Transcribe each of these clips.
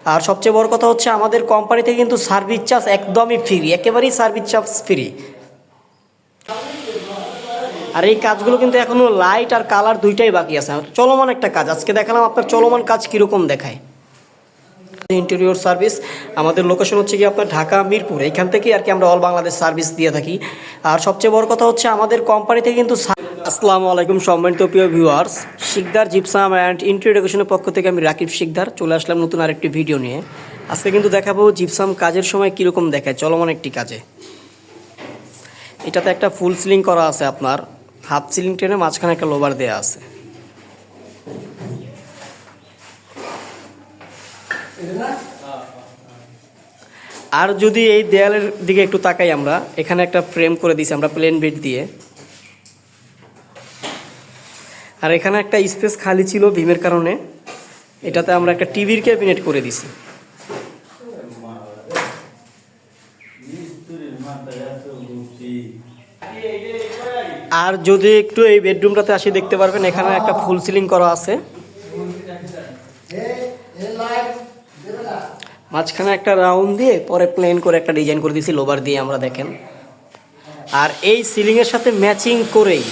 আর সবচেয়ে বড় কথা হচ্ছে আমাদের কোম্পানিতে কিন্তু সার্ভিস চার্জ একদমই ফ্রি একেবারেই সার্ভিস চার্জ ফ্রি আর এই কাজগুলো কিন্তু এখনও লাইট আর কালার দুইটাই বাকি আছে। চলমান একটা কাজ, আজকে দেখালাম আপনার চলমান কাজ কীরকম দেখায়। ইন্টেরিয়র সার্ভিস আমাদের লোকেশন হচ্ছে কি আপনার ঢাকা, মিরপুর। এখান থেকে আর কি আমরা অল বাংলাদেশ সার্ভিস দিয়ে থাকি। আর সবচেয়ে বড় কথা হচ্ছে আমাদের কোম্পানিতে কিন্তু আসসালামু আলাইকুম সম্মানিত প্রিয় ভিউয়ার্স শিকদার জিপসাম অ্যান্ড ইন্ট্রোডাকশনের পক্ষ থেকে আমি রাকিব শিকদার, চলে আসলাম নতুন আরেকটি ভিডিও নিয়ে। আজকে কিন্তু দেখাবো জিপসাম কাজের সময় কীরকম দেখায়, চলমান একটি কাজে। এটাতে একটা ফুল সিলিং করা আছে আপনার হাফ সিলিং টেনে মাঝখানে একটা লোবার দেওয়া আছে। আর যদি এই দেয়ালের দিকে একটু তাকাই আমরা, এখানে একটা ফ্রেম করে দিছি আমরা প্লেন বেড দিয়ে। আর এখানে একটা স্পেস খালি ছিল ভীমের কারণে। এটাতে আমরা একটা টিভির ক্যাবিনেট করে দিছি। আর যদি একটু এই বেডরুমটাতে আসি, দেখতে পারবেন এখানে একটা ফুল সিলিং করা আছে। মাঝখানে একটা রাউন্ড দিয়ে পরে প্লেন করে একটা ডিজাইন করে দিয়েছি লোবার দিয়ে আমরা দেখেন। আর এই সিলিংয়ের সাথে ম্যাচিং করেই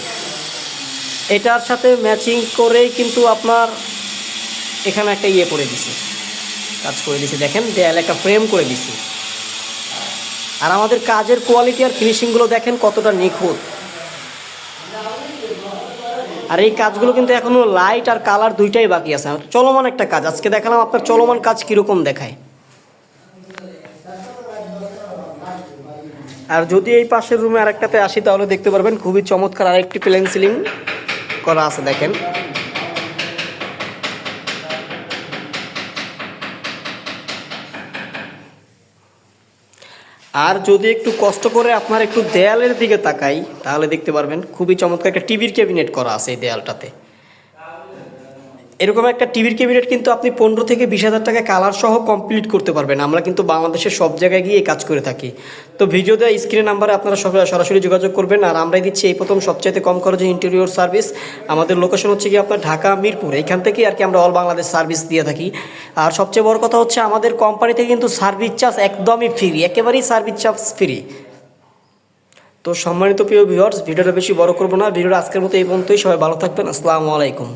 এটার সাথে ম্যাচিং করেই কিন্তু আপনার এখানে একটা ইয়ে করে দিছি। কাজ করে দিছি, দেখেন, দেয়ালে একটা ফ্রেম করে দিছি। আর আমাদের কাজের কোয়ালিটি আর ফিনিশিংগুলো দেখেন কতটা নিখুঁত। আর এই কাজগুলো কিন্তু এখনও লাইট আর কালার দুইটাই বাকি আছে। চলমান একটা কাজ, আজকে দেখালাম আপনার চলমান কাজ কীরকম দেখায়। আর যদি এই পাশের রুমে আরেকটাতে আসি, তাহলে দেখতে পারবেন খুবই চমৎকার আরেকটি প্লেন সিলিং করা আছে, দেখেন। আর যদি একটু কষ্ট করে আপনার একটু দেয়ালের দিকে তাকাই, তাহলে দেখতে পারবেন খুবই চমৎকার একটা টিভির ক্যাবিনেট করা আছে এই দেয়ালটাতে। এরকম একটা টিভির ক্যাবিনেট কিন্তু আপনি পনেরো থেকে বিশ হাজার টাকা কালার সহ কমপ্লিট করতে পারবেন। আমরা কিন্তু বাংলাদেশের সব জায়গায় গিয়ে কাজ করে থাকি। তো ভিডিও দেওয়া স্ক্রিনের নাম্বারে আপনারা সরাসরি যোগাযোগ করবেন। আর আমরাই দিচ্ছি এই প্রথম সবচাইতে কম খরচে ইন্টেরিয়র সার্ভিস আমাদের লোকেশন হচ্ছে কি আপনার ঢাকা, মিরপুর। এখান থেকে আর কি আমরা অল বাংলাদেশ সার্ভিস দিয়ে থাকি। আর সবচেয়ে বড় কথা হচ্ছে আমাদের কোম্পানিতে কিন্তু সার্ভিস চার্জ একদমই ফ্রি একেবারেই সার্ভিস চার্জ ফ্রি তো সম্মানিত প্রিয় ভিউয়ার্স ভিডিওটা বেশি বড় করব না। ভিডিওটা আজকের মতো এই পর্যন্তই। সবাই ভালো থাকবেন। আসসালামু আলাইকুম।